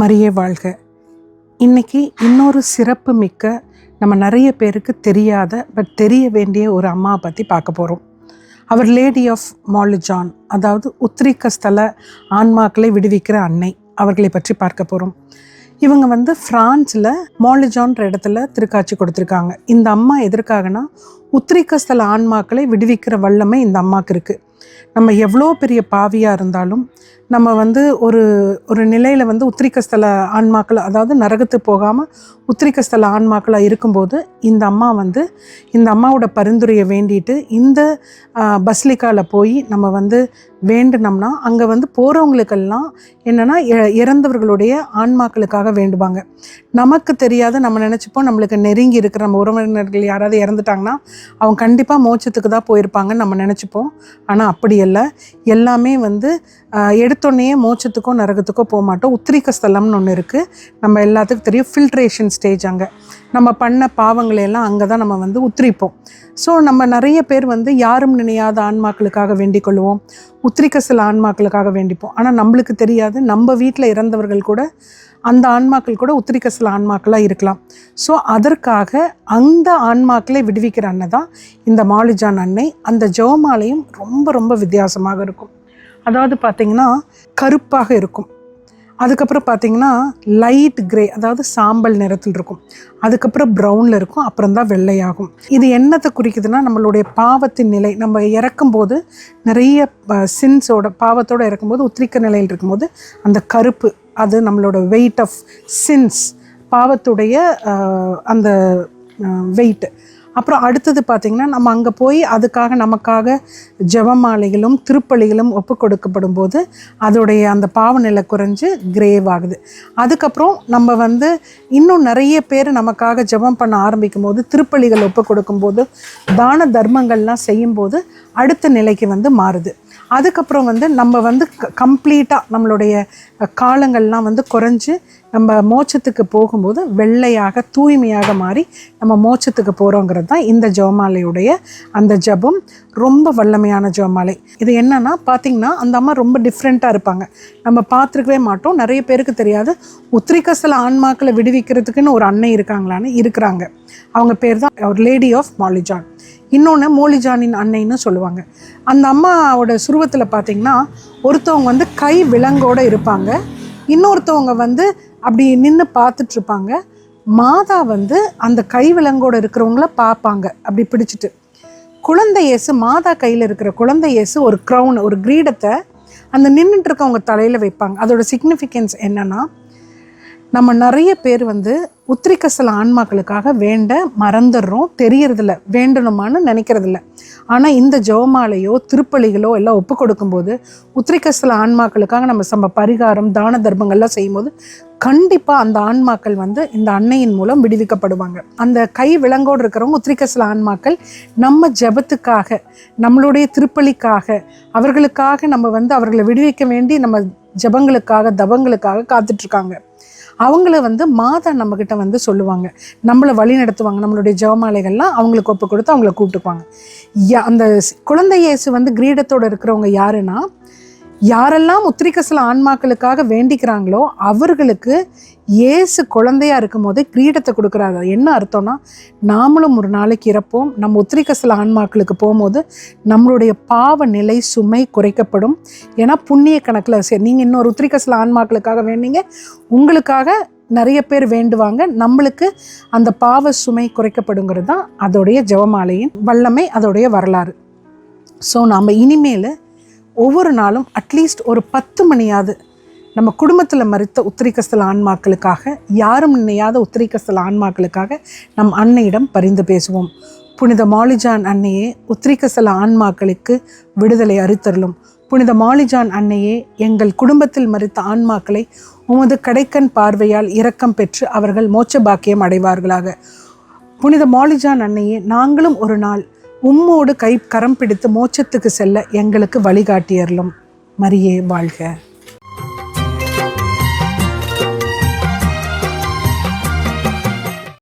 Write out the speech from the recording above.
மரியே வாழ்க. இன்னைக்கு இன்னொரு சிறப்பு மிக்க நம்ம நிறைய பேருக்கு தெரியாத பட் தெரிய வேண்டிய ஒரு அம்மாவை பற்றி பார்க்க போகிறோம் அவர் லேடி ஆஃப் மாலிஜான் அதாவது உத்ரிக்க ஸ்தல ஆன்மாக்களை விடுவிக்கிற அன்னை அவர்களை பற்றி பார்க்க போகிறோம் இவங்க வந்து ஃப்ரான்ஸில் மாலிஜான்ற இடத்துல திருக்காட்சி கொடுத்துருக்காங்க. இந்த அம்மா எதற்காகனா உத்ரிக்க ஸ்தல ஆன்மாக்களை விடுவிக்கிற வல்லமை இந்த அம்மாவுக்கு இருக்குது நம்ம எவ்வளோ பெரிய பாவியாக இருந்தாலும் நம்ம வந்து ஒரு ஒரு நிலையில் வந்து உத்திரிக்கஸ்தல ஆன்மாக்கள் அதாவது நரகத்துக்கு போகாமல் உத்திரிக்கஸ்தல ஆன்மாக்களாக இருக்கும்போது இந்த அம்மா வந்து இந்த அம்மாவோட பரிந்துரையை வேண்டிட்டு இந்த பஸ்லிக்காவில் போய் நம்ம வந்து வேண்டினோம்னா அங்கே வந்து போகிறவங்களுக்கெல்லாம் என்னென்னா இறந்தவர்களுடைய ஆன்மாக்களுக்காக வேண்டுவாங்க. நமக்கு தெரியாத நம்ம நினச்சிப்போம் நம்மளுக்கு நெருங்கி இருக்கிற நம்ம உறவினர்கள் யாராவது இறந்துட்டாங்கன்னா அவங்க கண்டிப்பாக மோட்சத்துக்கு தான் போயிருப்பாங்கன்னு நம்ம நினச்சிப்போம். ஆனால் அப்படி இல்லை. எல்லாமே வந்து எடுத்தோடனே மோட்சத்துக்கோ நரகத்துக்கோ போக மாட்டோம். உத்திரிக்க ஸ்தலம்னு ஒன்று இருக்குது நம்ம எல்லாத்துக்கும் தெரியும். ஃபில்ட்ரேஷன் ஸ்டேஜ் அங்கே. நம்ம பண்ண பாவங்களை எல்லாம் அங்கே தான் நம்ம வந்து உத்திரிப்போம். ஸோ நம்ம நிறைய பேர் வந்து யாரும் நினையாத ஆன்மாக்களுக்காக வேண்டிக் கொள்வோம் உத்திரிக்க சில ஆன்மாக்களுக்காக வேண்டிப்போம். ஆனால் நம்மளுக்கு தெரியாது. நம்ம வீட்டில் இறந்தவர்கள் கூட அந்த ஆன்மாக்கள் கூட உத்திரிக்க சில ஆன்மாக்களாக இருக்கலாம். ஸோ அதற்காக அந்த ஆன்மாக்களை விடுவிக்கிற அன்னை தான் இந்த மாலிஜான் அன்னை. அந்த ஜெவமாலையும் ரொம்ப ரொம்ப வித்தியாசமாக இருக்கும். அதாவது பார்த்திங்கன்னா கருப்பாக இருக்கும். அதுக்கப்புறம் பார்த்தீங்கன்னா லைட் கிரே அதாவது சாம்பல் நிறத்தில் இருக்கும். அதுக்கப்புறம் ப்ரௌனில் இருக்கும் அப்புறம் தான் வெள்ளையாகும். இது என்னத்தை குறிக்குதுன்னா நம்மளுடைய பாவத்தின் நிலை. நம்ம இறக்கும்போது நிறைய சின்ஸோட பாவத்தோடு இறக்கும்போது உத்திரிக்க நிலையில் இருக்கும்போது அந்த கருப்பு அது நம்மளோட வெயிட் ஆஃப் சின்ஸ் பாவத்துடைய அந்த வெயிட்டு அப்புறம் அடுத்தது பார்த்திங்கன்னா நம்ம அங்கே போய் அதுக்காக நமக்காக ஜபமாலைகளும் திருப்பலிகளும் ஒப்பு கொடுக்கப்படும் போது அதோடைய அந்த பாவநிலை குறைஞ்சு கிரேவ் ஆகுது. அதுக்கப்புறம் நம்ம வந்து இன்னும் நிறைய பேர் நமக்காக ஜெபம் பண்ண ஆரம்பிக்கும் போது திருப்பலிகள் ஒப்பு கொடுக்கும்போது தான தர்மங்கள்லாம் செய்யும்போது அடுத்த நிலைக்கு வந்து மாறுது. அதுக்கப்புறம் வந்து நம்ம வந்து கம்ப்ளீட்டாக நம்மளுடைய காலங்கள்லாம் வந்து குறைஞ்சு நம்ம மோட்சத்துக்கு போகும்போது வெள்ளையாக தூய்மையாக மாறி நம்ம மோட்சத்துக்கு போகிறோங்கிறது தான் இந்த ஜோமாலையுடைய அந்த ஜபம். ரொம்ப வல்லமையான ஜோமாலை. இது என்னென்னா பார்த்திங்கன்னா அந்த அம்மா ரொம்ப டிஃப்ரெண்ட்டாக இருப்பாங்க. நம்ம பார்த்துருக்கவே மாட்டோம். நிறைய பேருக்கு தெரியாது. உத்ரிகசல ஆன்மாக்களை விடுவிக்கிறதுக்குன்னு ஒரு அன்னை இருக்காங்களான்னு இருக்கிறாங்க. அவங்க பேர் தான் ஒரு லேடி ஆஃப் மாலிஜான் இன்னொன்று மோலிஜானின் அன்னைன்னு சொல்லுவாங்க. அந்த அம்மாவோட சுருவத்தில் பார்த்திங்கன்னா ஒருத்தவங்க வந்து கை விலங்கோடு இருப்பாங்க. இன்னொருத்தவங்க வந்து அப்படி நின்று பார்த்துட்ருப்பாங்க. மாதா வந்து அந்த கை விலங்கோடு இருக்கிறவங்கள பார்ப்பாங்க. அப்படி பிடிச்சிட்டு. குழந்தை இயேசு மாதா கையில் இருக்கிற குழந்தை இயேசு ஒரு க்ரௌன் ஒரு கிரீடத்தை அந்த நின்றுட்டு இருக்கவங்க தலையில் வைப்பாங்க. அதோட சிக்னிஃபிகன்ஸ் என்னென்னா நம்ம நிறைய பேர் வந்து உத்திரிக்கசல ஆன்மாக்களுக்காக வேண்ட மறந்துடுறோம் தெரியறதில்ல வேண்டணுமான்னு நினைக்கிறதில்ல. ஆனால் இந்த ஜெவமாலையோ திருப்பலிகளோ எல்லாம் ஒப்பு கொடுக்கும்போது உத்திரிக்கசல ஆன்மாக்களுக்காக நம்ம சம்ப பரிகாரம் தான தர்மங்கள்லாம் செய்யும்போது கண்டிப்பாக அந்த ஆன்மாக்கள் வந்து இந்த அன்னையின் மூலம் விடுவிக்கப்படுவாங்க. அந்த கை விலங்கோடு இருக்கிறவங்க உத்திரிக்கசல ஆன்மாக்கள் நம்ம ஜபத்துக்காக நம்மளுடைய திருப்பலிக்காக அவர்களுக்காக நம்ம வந்து அவர்களை விடுவிக்க வேண்டி நம்ம ஜபங்களுக்காக தபங்களுக்காக காத்துட்ருக்காங்க. அவங்கள வந்து மாதா நம்மக்கிட்ட வந்து சொல்லுவாங்க. நம்மளை வழி நடத்துவாங்க. நம்மளுடைய ஜெவமாலைகள்லாம் அவங்களுக்கு ஒப்பு கொடுத்து அவங்கள கூப்பிட்டுக்குவாங்க. அந்த குழந்தை இயேசு வந்து கிரீடத்தோடு இருக்கிறவங்க யாருன்னா யாரெல்லாம் உத்திரிக்கசல ஆன்மாக்களுக்காக வேண்டிக்கிறாங்களோ அவர்களுக்கு ஏசு குழந்தையா இருக்கும் போதே கிரீடத்தை கொடுக்குறாங்க என்ன அர்த்தம்னா நாமளும் ஒரு நாளைக்கு இறப்போம் நம்ம உத்திரிக்கசல ஆன்மாக்களுக்கு போகும்போது நம்மளுடைய பாவ நிலை சுமை குறைக்கப்படும். ஏன்னா புண்ணிய கணக்கில் சரி நீங்கள் இன்னொரு உத்திரிக்கசல ஆன்மாக்களுக்காக வேண்டிங்க உங்களுக்காக நிறைய பேர் வேண்டுவாங்க. நம்மளுக்கு அந்த பாவ சுமை குறைக்கப்படுங்கிறது தான் அதோடைய ஜெவமாலையின் வல்லமை அதோடைய வரலாறு. ஸோ நாம் இனிமேல் ஒவ்வொரு நாளும் அட்லீஸ்ட் ஒரு பத்து மணியாவது நம்ம குடும்பத்தில் மறுத்த உத்திரிக்கஸ்தல ஆன்மாக்களுக்காக யாரும் நினையாத உத்திரிக்கஸ்தல ஆன்மாக்களுக்காக நம் அன்னையிடம் பரிந்து பேசுவோம். புனித மாலிஜான் அன்னையே உத்திரிக்கஸ்தல ஆன்மாக்களுக்கு விடுதலை அறுத்தருளும். புனித மாலிஜான் அன்னையே எங்கள் குடும்பத்தில் மறித்த ஆன்மாக்களை உமது கடைக்கண் பார்வையால் இரக்கம் பெற்று அவர்கள் மோட்ச பாக்கியம் அடைவார்களாக. புனித மாலிஜான் அன்னையே நாங்களும் ஒரு நாள் உம்மோடு கை கரம் பிடித்து மோட்சத்துக்கு செல்ல எங்களுக்கு வழிகாட்டியர்களும் மரியே வாழ்க.